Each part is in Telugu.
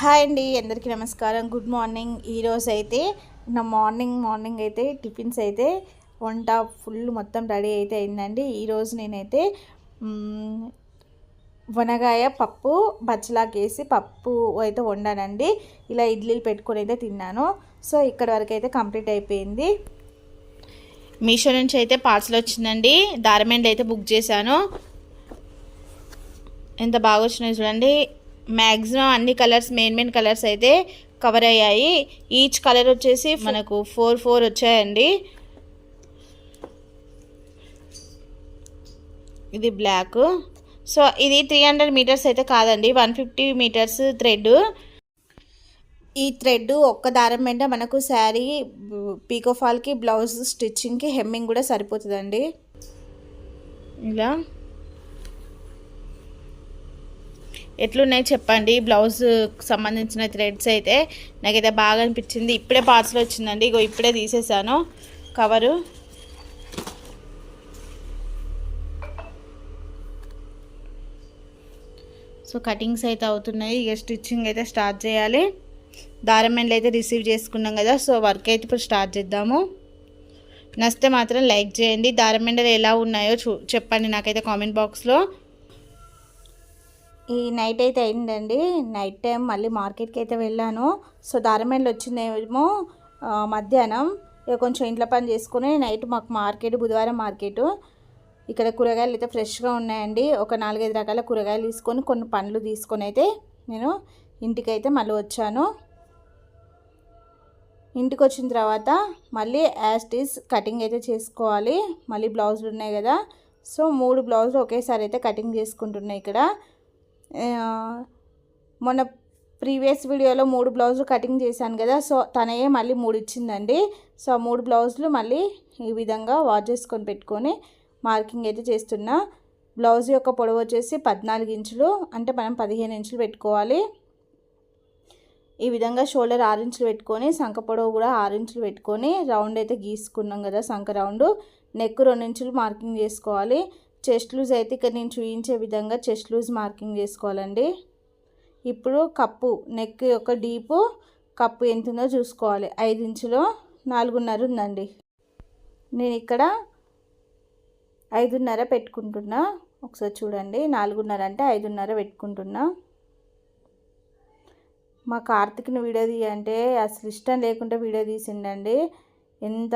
హాయ్ అండి అందరికీ నమస్కారం. Good morning. ఈరోజు అయితే నా మార్నింగ్ మార్నింగ్ అయితే టిఫిన్స్ అయితే వంట ఫుల్ మొత్తం రెడీ అయితే అయిందండి. ఈరోజు నేనైతే వనగాయ పప్పు బచ్చలాకేసి పప్పు అయితే వండానండి. ఇలా ఇడ్లీలు పెట్టుకొని అయితే తిన్నాను. సో ఇక్కడ వరకు అయితే కంప్లీట్ అయిపోయింది. మీషో నుంచి అయితే పార్సల్ వచ్చిందండి. దారమెండ్ అయితే బుక్ చేశాను. ఎంత బాగా వచ్చినాయి చూడండి. మ్యాక్సిమం అన్ని కలర్స్ మెయిన్ మెయిన్ కలర్స్ అయితే కవర్ అయ్యాయి. ఈచ్ కలర్ వచ్చేసి మనకు ఫోర్ ఫోర్ వచ్చాయండి. ఇది బ్లాక్. సో ఇది త్రీ హండ్రెడ్ మీటర్స్ అయితే కాదండి. One fifty metres thread. ఈ థ్రెడ్ ఒక్క దారం వెంట మనకు శారీ పీకో ఫాల్కి బ్లౌజ్ స్టిచ్చింగ్కి హెమ్మింగ్ కూడా సరిపోతుందండి. ఇలా. ఎట్లున్నాయి చెప్పండి. బ్లౌజ్ సంబంధించిన థ్రెడ్స్ అయితే నాకైతే బాగా అనిపించింది. ఇప్పుడే పార్సల్ వచ్చిందండి. ఇగో ఇప్పుడే తీసేసాను. కవరు. సో కటింగ్స్ అయితే అవుతున్నాయి. ఇక స్టిచ్చింగ్ అయితే స్టార్ట్ చేయాలి. దారం ఎండ్లు అయితే రిసీవ్ చేసుకున్నాం కదా. సో వర్క్ అయితే ఇప్పుడు స్టార్ట్ చేద్దాము. నచ్చితే మాత్రం లైక్ చేయండి. దారం ఎండలు ఎలా ఉన్నాయో చూ చెప్పండి నాకైతే కామెంట్ బాక్స్లో. ఈ నైట్ అయితే అయిందండి. నైట్ టైం మళ్ళీ మార్కెట్కి అయితే వెళ్ళాను. సో దారమెండ్లు వచ్చిందేమో మధ్యాహ్నం. ఇక కొంచెం ఇంట్లో పని చేసుకుని నైట్ మాకు మార్కెట్ బుధవారం మార్కెట్. ఇక్కడ కూరగాయలు అయితే ఫ్రెష్గా ఉన్నాయండి. ఒక నాలుగైదు రకాల కూరగాయలు తీసుకొని కొన్ని పండ్లు తీసుకొని అయితే నేను ఇంటికి అయితే మళ్ళీ వచ్చాను. ఇంటికి వచ్చిన తర్వాత మళ్ళీ యాస్టీస్ కటింగ్ అయితే చేసుకోవాలి. మళ్ళీ బ్లౌజులు ఉన్నాయి కదా. సో మూడు బ్లౌజులు ఒకేసారి అయితే కటింగ్ చేసుకుంటున్నాయి ఇక్కడ. మొన్న ప్రీవియస్ వీడియోలో మూడు బ్లౌజులు కటింగ్ చేశాను కదా సో తనయే మళ్ళీ మూడు ఇచ్చిందండి. సో ఆ మూడు బ్లౌజులు మళ్ళీ ఈ విధంగా వాష్ చేసుకొని పెట్టుకొని మార్కింగ్ అయితే చేస్తున్నా. బ్లౌజ్ యొక్క పొడవు వచ్చేసి పద్నాలుగు ఇంచులు అంటే మనం పదిహేను ఇంచులు పెట్టుకోవాలి. ఈ విధంగా షోల్డర్ ఆరు ఇంచులు పెట్టుకొని సంఖ పొడవు కూడా ఆరు ఇంచులు పెట్టుకొని రౌండ్ అయితే గీసుకున్నాం కదా సంఖ రౌండ్. నెక్ రెండు ఇంచులు మార్కింగ్ చేసుకోవాలి. చెస్ట్ లూజ్ అయితే ఇక్కడ నేను చూపించే విధంగా చెస్ట్ లూజ్ మార్కింగ్ చేసుకోవాలండి. ఇప్పుడు కప్పు నెక్ యొక్క డీపు కప్పు ఎంత ఉందో చూసుకోవాలి. ఐదు ఇంచులో నాలుగున్నర ఉందండి. నేను ఇక్కడ ఐదున్నర పెట్టుకుంటున్నా. ఒకసారి చూడండి నాలుగున్నర అంటే ఐదున్నర పెట్టుకుంటున్నా. మా కార్తిక్ని వీడియో తీయంటే అసలు ఇష్టం లేకుండా వీడియో తీసిండండి. ఎంత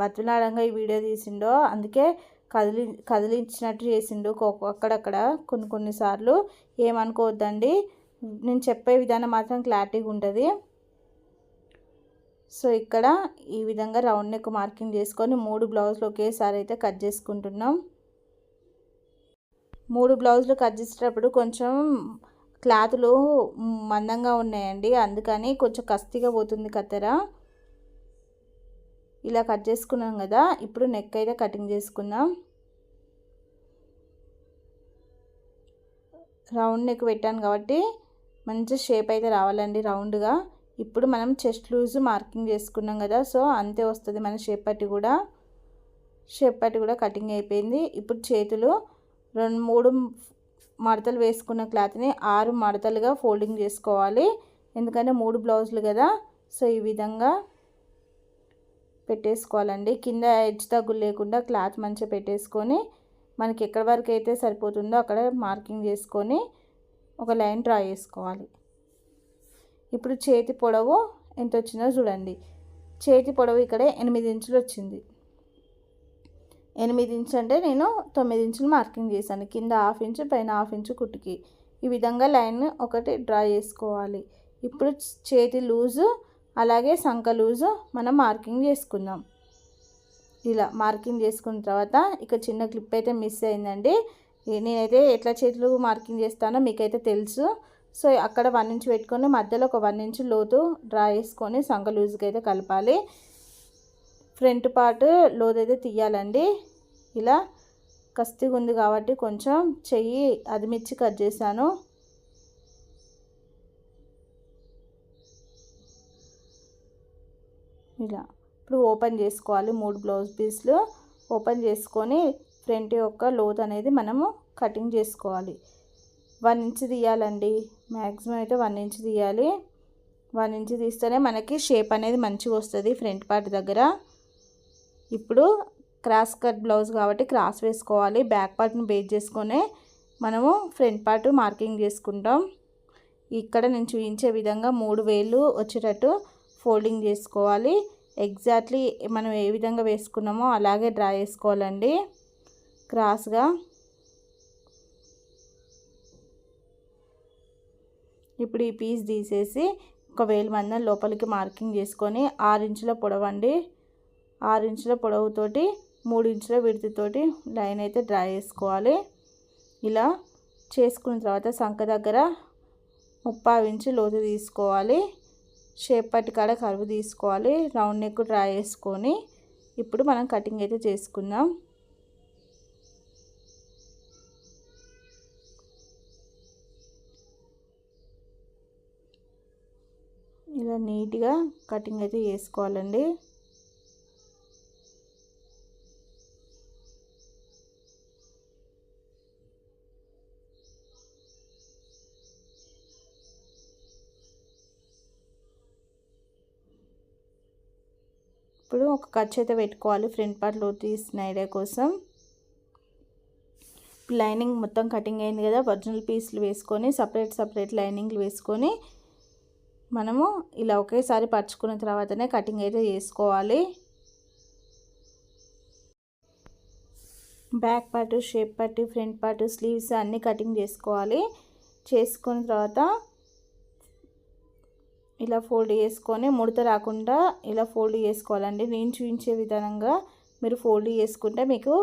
బతులాడంగా ఈ వీడియో తీసిండో. అందుకే కదిలి కదిలించినట్టు చేసిండు. కొ- అక్కడక్కడ కొన్ని కొన్నిసార్లు ఏమనుకోవద్దండి. నేను చెప్పే విధానం మాత్రం క్లారిటీగా ఉంటుంది. సో ఇక్కడ ఈ విధంగా రౌండ్ నెక్ మార్కింగ్ చేసుకొని మూడు బ్లౌజులు ఒకేసారి అయితే కట్ చేసుకుంటున్నాం. మూడు బ్లౌజులు కట్ చేసేటప్పుడు కొంచెం క్లాతులు మందంగా ఉన్నాయండి. అందుకని కొంచెం కస్తిగా పోతుంది కత్తెర. ఇలా కట్ చేసుకున్నాం కదా ఇప్పుడు నెక్ అయితే కటింగ్ చేసుకుందాం. రౌండ్ నెక్ పెట్టాను కాబట్టి మంచి షేప్ అయితే రావాలండి రౌండ్గా ఇప్పుడు మనం చెస్ట్ లూజ్ మార్కింగ్ చేసుకున్నాం కదా సో అంతే వస్తుంది మన షేప్ పట్టి కూడా. షేప్ పట్టి కూడా కటింగ్ అయిపోయింది. ఇప్పుడు చేతులు రెండు మూడు మడతలు వేసుకున్న క్లాత్ని ఆరు మడతలుగా ఫోల్డింగ్ చేసుకోవాలి. ఎందుకంటే మూడు బ్లౌజులు కదా సో ఈ విధంగా పెట్టేసుకోవాలండి. కింద ఎడ్జ్ తగ్గులు లేకుండా క్లాత్ మంచిగా పెట్టేసుకొని మనకి ఎక్కడి వరకు అయితే సరిపోతుందో అక్కడ మార్కింగ్ చేసుకొని ఒక లైన్ డ్రా చేసుకోవాలి. ఇప్పుడు చేతి పొడవు ఎంత వచ్చిందో చూడండి. చేతి పొడవు ఇక్కడ ఎనిమిది ఇంచులు వచ్చింది. ఎనిమిది ఇంచు అంటే నేను తొమ్మిది ఇంచులు మార్కింగ్ చేశాను. కింద హాఫ్ ఇంచు పైన హాఫ్ ఇంచు కుట్టుకి. ఈ విధంగా లైన్ ఒకటి డ్రా చేసుకోవాలి. ఇప్పుడు చేతి లూజు అలాగే సంఖ లూజు మనం మార్కింగ్ చేసుకుందాం. ఇలా మార్కింగ్ చేసుకున్న తర్వాత ఇక చిన్న క్లిప్ అయితే మిస్ అయిందండి. నేనైతే ఎట్లా చేతులు మార్కింగ్ చేస్తానో మీకైతే తెలుసు. సో అక్కడ వన్ ఇంచ్ పెట్టుకొని మధ్యలో ఒక వన్ ఇంచ్ లోతు డ్రా చేసుకొని సంఖ లూజ్కి అయితే కలపాలి. ఫ్రంట్ పార్ట్ లోతు అయితే తీయాలండి. ఇలా కస్తిగా ఉంది కాబట్టి కొంచెం చెయ్యి అదిమిచ్చి కట్ చేశాను. ఇలా. ఇప్పుడు ఓపెన్ చేసుకోవాలి మూడు బ్లౌజ్ పీస్లు. ఓపెన్ చేసుకొని ఫ్రంట్ యొక్క లోత్ అనేది మనము కటింగ్ చేసుకోవాలి. వన్ ఇంచ్ తీయాలండి. మ్యాక్సిమం అయితే వన్ ఇంచ్ తీయాలి. వన్ ఇంచ్ తీస్తేనే మనకి షేప్ అనేది మంచిగా వస్తుంది ఫ్రంట్ పార్ట్ దగ్గర. ఇప్పుడు క్రాస్ కట్ బ్లౌజ్ కాబట్టి క్రాస్ వేసుకోవాలి. బ్యాక్ పార్ట్ని బేస్ చేసుకొని మనము ఫ్రంట్ పార్ట్ మార్కింగ్ చేసుకుంటాం. ఇక్కడ నేను చూపించే విధంగా మూడు వేలు వచ్చేటట్టు ఫోల్డింగ్ చేసుకోవాలి. ఎగ్జాక్ట్లీ మనం ఏ విధంగా వేసుకున్నామో అలాగే డ్రా చేసుకోవాలండి. క్రాస్గా. ఇప్పుడు ఈ పీస్ తీసేసి ఒక వేలు మందం లోపలికి మార్కింగ్ చేసుకొని ఆరు ఇంచుల పొడవండి. ఆరు ఇంచుల పొడవుతోటి మూడు ఇంచుల విడతతోటి లైన్ అయితే డ్రా చేసుకోవాలి. ఇలా చేసుకున్న తర్వాత సంఖ దగ్గర ముప్పై ఇంచు లోతు తీసుకోవాలి. షేప్ పట్టి కాడ కరువు తీసుకోవాలి. రౌండ్ నెక్ డ్రా చేసుకొని ఇప్పుడు మనం కటింగ్ అయితే చేసుకుందాం. ఇలా నీట్గా కటింగ్ అయితే చేసుకోవాలండి. ఇప్పుడు ఒక ఖర్చు అయితే పెట్టుకోవాలి. ఫ్రంట్ పార్ట్లో తీసిన ఐడియా కోసం. లైనింగ్ మొత్తం కటింగ్ అయింది కదా ఒరిజినల్ పీస్లు వేసుకొని సపరేట్ సపరేట్ లైనింగ్లు వేసుకొని మనము ఇలా ఒకేసారి పరుచుకున్న తర్వాతనే కటింగ్ అయితే చేసుకోవాలి. Back part shape part front part sleeves అన్నీ కటింగ్ చేసుకోవాలి. చేసుకున్న తర్వాత ఇలా ఫోల్డ్ చేసుకొని ముడత రాకుండా ఇలా ఫోల్డ్ చేసుకోవాలండి. నేను చూపించే విధానంగా మీరు ఫోల్డ్ చేసుకుంటే మీకు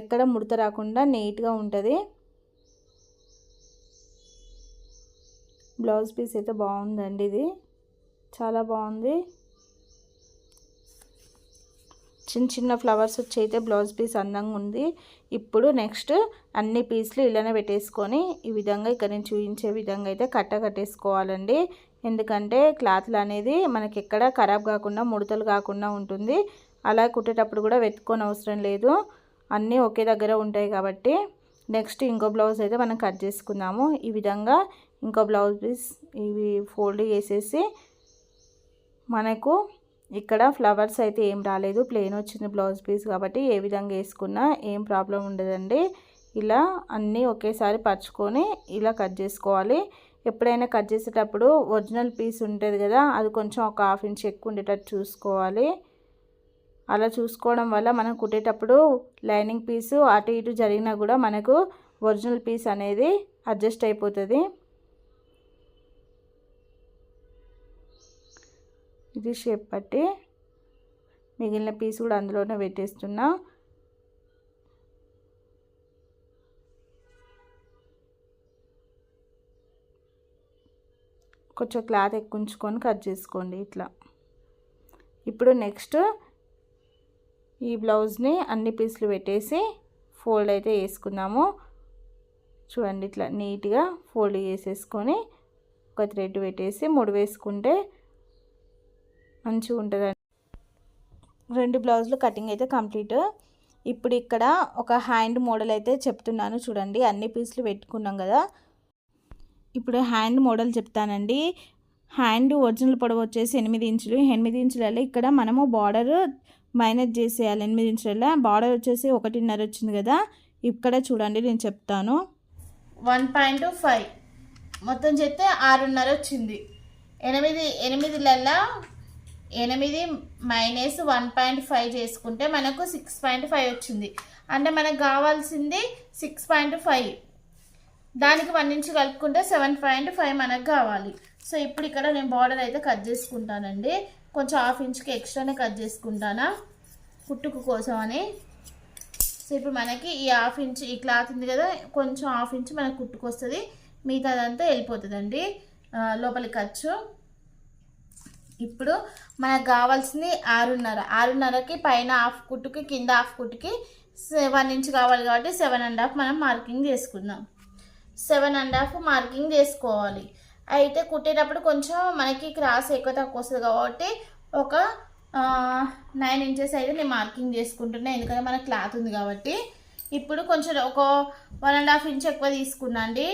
ఎక్కడ ముడత రాకుండా నీట్గా ఉంటుంది. బ్లౌజ్ పీస్ అయితే బాగుందండి ఇది. చాలా బాగుంది. చిన్న చిన్న ఫ్లవర్స్ వచ్చి అయితే బ్లౌజ్ పీస్ అందంగా ఉంది. ఇప్పుడు నెక్స్ట్ అన్ని పీస్లు ఇలానే పెట్టేసుకొని ఈ విధంగా ఇక్కడ నేను చూపించే విధంగా అయితే కట్ట కట్టేసుకోవాలండి. ఎందుకంటే క్లాత్లు అనేది మనకి ఎక్కడ ఖరాబ్ కాకుండా ముడతలు కాకుండా ఉంటుంది. అలా కుట్టేటప్పుడు కూడా వెతుక్కొని అవసరం లేదు. అన్నీ ఒకే దగ్గర ఉంటాయి కాబట్టి నెక్స్ట్ ఇంకో బ్లౌజ్ అయితే మనం కట్ చేసుకుందాము. ఈ విధంగా ఇంకో బ్లౌజ్ పీస్ ఇవి ఫోల్డ్ చేసేసి మనకు ఇక్కడ ఫ్లవర్స్ అయితే ఏం రాలేదు. ప్లెయిన్ వచ్చింది బ్లౌజ్ పీస్ కాబట్టి ఏ విధంగా వేసుకున్నా ఏం ప్రాబ్లం ఉండదండి. ఇలా అన్నీ ఒకేసారి పరుచుకొని ఇలా కట్ చేసుకోవాలి. ఎప్పుడైనా కట్ చేసేటప్పుడు ఒరిజినల్ పీస్ ఉంటుంది కదా అది కొంచెం ఒక హాఫ్ ఇంచ్ ఎక్కువ ఉండేటట్టు చూసుకోవాలి. అలా చూసుకోవడం వల్ల మనం కుట్టేటప్పుడు లైనింగ్ పీసు అటు ఇటు జరిగినా కూడా మనకు ఒరిజినల్ పీస్ అనేది అడ్జస్ట్ అయిపోతుంది. ఇది షేప్ పట్టి మిగిలిన పీస్ కూడా అందులోనే పెట్టేస్తున్నా. కొంచెం క్లాత్ ఎక్కుంచుకొని కట్ చేసుకోండి ఇట్లా. ఇప్పుడు నెక్స్ట్ ఈ బ్లౌజ్ని అన్ని పీసులు పెట్టేసి ఫోల్డ్ అయితే వేసుకున్నాము చూడండి ఇట్లా నీట్గా ఫోల్డ్ చేసేసుకొని ఒక థ్రెడ్ పెట్టేసి ముడి వేసుకుంటే మంచిగా ఉంటుంది రెండు బ్లౌజులు కటింగ్ అయితే కంప్లీట్. ఇప్పుడు ఇక్కడ ఒక హ్యాండ్ మోడల్ అయితే చెప్తున్నాను చూడండి. అన్ని పీసులు పెట్టుకున్నాం కదా. ఇప్పుడు హ్యాండ్ మోడల్ చెప్తానండి. హ్యాండ్ ఒరిజినల్ పొడవు వచ్చేసి ఎనిమిది ఇంచులు. ఎనిమిది ఇంచులలో ఇక్కడ మనము బార్డర్ మైనస్ చేసేయాలి. ఎనిమిది ఇంచులలో బార్డర్ వచ్చేసి ఒకటిన్నర వచ్చింది కదా. ఇక్కడ చూడండి నేను చెప్తాను. One point five. మొత్తం చెప్తే ఆరున్నర వచ్చింది. ఎనిమిది ఎనిమిదిలల్లా ఎనిమిది మైనస్ వన్ పాయింట్ ఫైవ్ చేసుకుంటే మనకు సిక్స్ పాయింట్ ఫైవ్ వచ్చింది. అంటే మనకు కావాల్సింది సిక్స్ పాయింట్ ఫైవ్. దానికి వన్ ఇంచ్ కలుపుకుంటే సెవెన్ పాయింట్ ఫైవ్ మనకు కావాలి. సో ఇప్పుడు ఇక్కడ నేను బార్డర్ అయితే కట్ చేసుకుంటానండి. కొంచెం హాఫ్ ఇంచ్కి ఎక్స్ట్రానే కట్ చేసుకుంటానా? కుట్టుకు కోసం అని సో ఇప్పుడు మనకి ఈ హాఫ్ ఇంచ్ ఈ క్లాత్ ఉంది కదా కొంచెం హాఫ్ ఇంచ్ మనకు కుట్టుకొస్తుంది. మిగతాదంతా వెళ్ళిపోతుందండి. లోపలికి లోపలి ఖర్చు ఇప్పుడు మనకు కావాల్సింది ఆరున్నర. ఆరున్నరకి పైన హాఫ్ కుట్టుకి కింద హాఫ్ కుట్టుకి వన్ ఇంచ్ కావాలి కాబట్టి సెవెన్ అండ్ హాఫ్ మనం మార్కింగ్ చేసుకుందాం. సెవెన్ అండ్ హాఫ్ మార్కింగ్ చేసుకోవాలి. అయితే కుట్టేటప్పుడు కొంచెం మనకి క్రాస్ ఎక్కువ తక్కువ వస్తుంది కాబట్టి ఒక నైన్ ఇంచెస్ అయితే నేను మార్కింగ్ చేసుకుంటున్నాను ఎందుకంటే మన క్లాత్ ఉంది కాబట్టి. ఇప్పుడు కొంచెం ఒక వన్ అండ్ హాఫ్ ఇంచ్ ఎక్కువ తీసుకున్నా అండి.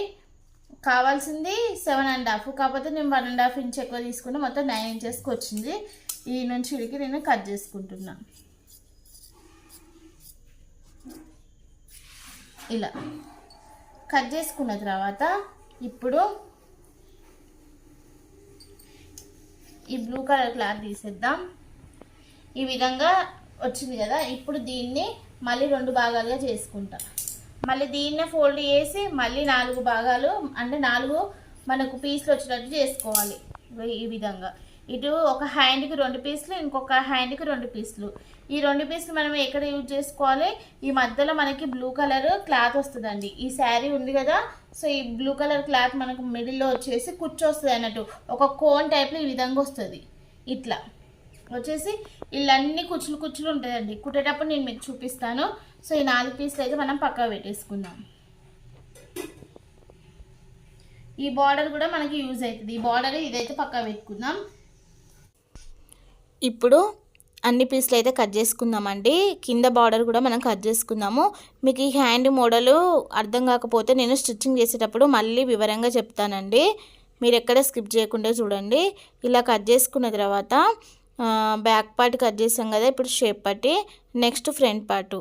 కావాల్సింది సెవెన్ అండ్ హాఫ్. కాకపోతే నేను వన్ అండ్ హాఫ్ ఇంచ్ ఎక్కువ తీసుకున్నా మొత్తం నైన్ ఇంచెస్కి వచ్చింది. ఈ నుంచి ఇడికి నేను కట్ చేసుకుంటున్నా. ఇలా. కట్ చేసుకున్న తర్వాత ఇప్పుడు ఈ బ్లూ కలర్ క్లాత్ తీసేద్దాం. ఈ విధంగా వచ్చింది కదా ఇప్పుడు దీన్ని మళ్ళీ రెండు భాగాలుగా చేసుకుంటాం. మళ్ళీ దీన్నే ఫోల్డ్ చేసి మళ్ళీ నాలుగు భాగాలు అంటే నాలుగు మనకు పీసులు వచ్చేటట్టు చేసుకోవాలి. ఈ విధంగా. ఇటు ఒక హ్యాండ్కి రెండు పీసులు ఇంకొక హ్యాండ్కి రెండు పీసులు ఈ రెండు పీసులు మనం ఎక్కడ యూజ్ చేసుకోవాలి? ఈ మధ్యలో మనకి బ్లూ కలర్ క్లాత్ వస్తుందండి. ఈ శారీ ఉంది కదా సో ఈ బ్లూ కలర్ క్లాత్ మనకు మిడిల్లో వచ్చేసి కూర్చొస్తుంది అన్నట్టు. ఒక కోన్ టైప్లో ఈ విధంగా వస్తుంది. ఇట్లా. వచ్చేసి వీళ్ళన్నీ కుచ్చులు కుచ్చులు ఉంటాయండి. కుట్టేటప్పుడు నేను మీకు చూపిస్తాను. సో ఈ నాలుగు పీసులు అయితే మనం పక్కా పెట్టేసుకుందాం. ఈ బార్డర్ కూడా మనకి యూజ్ అవుతుంది. ఈ బార్డర్ ఇదైతే పక్కా పెట్టుకుందాం. ఇప్పుడు అన్ని పీసులు అయితే కట్ చేసుకుందామండి. కింద బార్డర్ కూడా మనం కట్ చేసుకుందాము. మీకు ఈ హ్యాండ్ మోడల్ అర్థం కాకపోతే నేను స్టిచ్చింగ్ చేసేటప్పుడు మళ్ళీ వివరంగా చెప్తానండి. మీరు ఎక్కడ స్కిప్ చేయకుండా చూడండి. ఇలా కట్ చేసుకున్న తర్వాత బ్యాక్ పార్ట్ కట్ చేసాం కదా ఇప్పుడు షేప్ పట్టి నెక్స్ట్ ఫ్రంట్ పార్టు.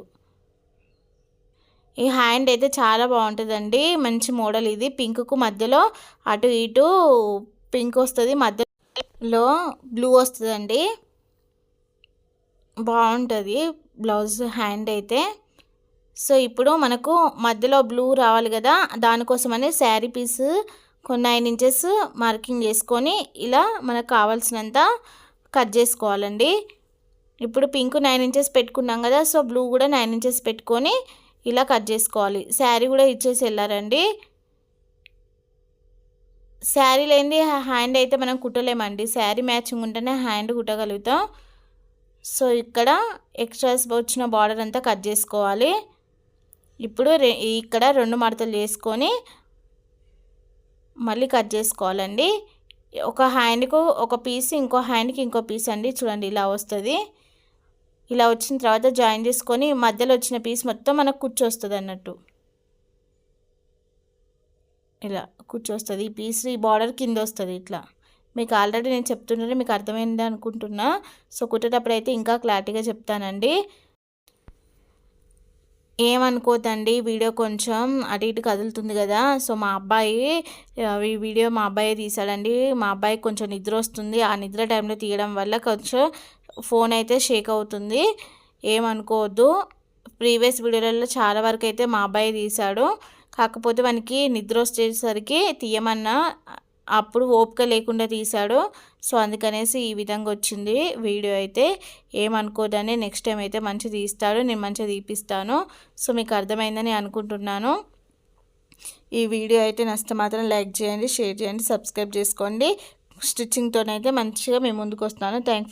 ఈ హ్యాండ్ అయితే చాలా బాగుంటుందండి. మంచి మోడల్ ఇది. పింక్కు మధ్యలో అటు ఇటు పింక్ వస్తుంది మధ్యలో బ్లూ వస్తుందండి. బాగుంటుంది. బ్లౌజ్ హ్యాండ్ అయితే. సో ఇప్పుడు మనకు మధ్యలో బ్లూ రావాలి కదా దానికోసమని శారీ పీస్ కొన్ని నైన్ ఇంచెస్ మార్కింగ్ చేసుకొని ఇలా మనకు కావాల్సినంత కట్ చేసుకోవాలండి. ఇప్పుడు పింక్ నైన్ ఇంచెస్ పెట్టుకున్నాం కదా సో బ్లూ కూడా నైన్ ఇంచెస్ పెట్టుకొని ఇలా కట్ చేసుకోవాలి. శారీ కూడా ఇచ్చేసి వెళ్ళారండి. శారీ లేనిది హ్యాండ్ అయితే మనం కుట్టలేమండి. శారీ మ్యాచింగ్ ఉంటేనే హ్యాండ్ కుట్టగలుగుతాం. సో ఇక్కడ ఎక్స్ట్రాస్ వచ్చిన బార్డర్ అంతా కట్ చేసుకోవాలి. ఇప్పుడు రె ఇక్కడ రెండు మడతలు చేసుకొని మళ్ళీ కట్ చేసుకోవాలండి. ఒక హ్యాండ్కు ఒక పీస్ ఇంకో హ్యాండ్కి ఇంకో పీస్ అండి. చూడండి ఇలా వస్తుంది. ఇలా వచ్చిన తర్వాత జాయిన్ చేసుకొని మధ్యలో వచ్చిన పీస్ మొత్తం మనకు కూర్చొస్తుంది అన్నట్టు. ఇలా కూర్చొస్తుంది. ఈ పీస్ ఈ బార్డర్ కింద వస్తుంది ఇట్లా. మీకు ఆల్రెడీ నేను చెప్తుంటే మీకు అర్థమైంది అనుకుంటున్నా. సో కుట్టేటప్పుడు అయితే ఇంకా క్లారిటీగా చెప్తానండి. ఏమనుకోదండి వీడియో కొంచెం అటు ఇటు కదులుతుంది కదా. సో మా అబ్బాయి ఈ వీడియో మా అబ్బాయి తీసాడండి మా అబ్బాయి కొంచెం నిద్ర వస్తుంది. ఆ నిద్ర టైంలో తీయడం వల్ల కొంచెం ఫోన్ అయితే షేక్ అవుతుంది. ఏమనుకోవద్దు. ప్రీవియస్ వీడియోలలో చాలా వరకు అయితే మా అబ్బాయి తీశాడు. కాకపోతే మనకి నిద్ర వచ్చేసరికి తీయమన్నా అప్పుడు ఓపిక లేకుండా తీశాడు. సో అందుకనేసి ఈ విధంగా వచ్చింది వీడియో అయితే. ఏమనుకోదని నెక్స్ట్ టైం అయితే మంచిగా తీస్తాడు నేను మంచిగా తీపిస్తాను. సో మీకు అర్థమైందని అనుకుంటున్నాను. ఈ వీడియో అయితే నష్టం మాత్రం లైక్ చేయండి షేర్ చేయండి సబ్స్క్రైబ్ చేసుకోండి. స్టిచ్చింగ్తోనైతే మంచిగా మేము ముందుకు వస్తాను థ్యాంక్ ఫర్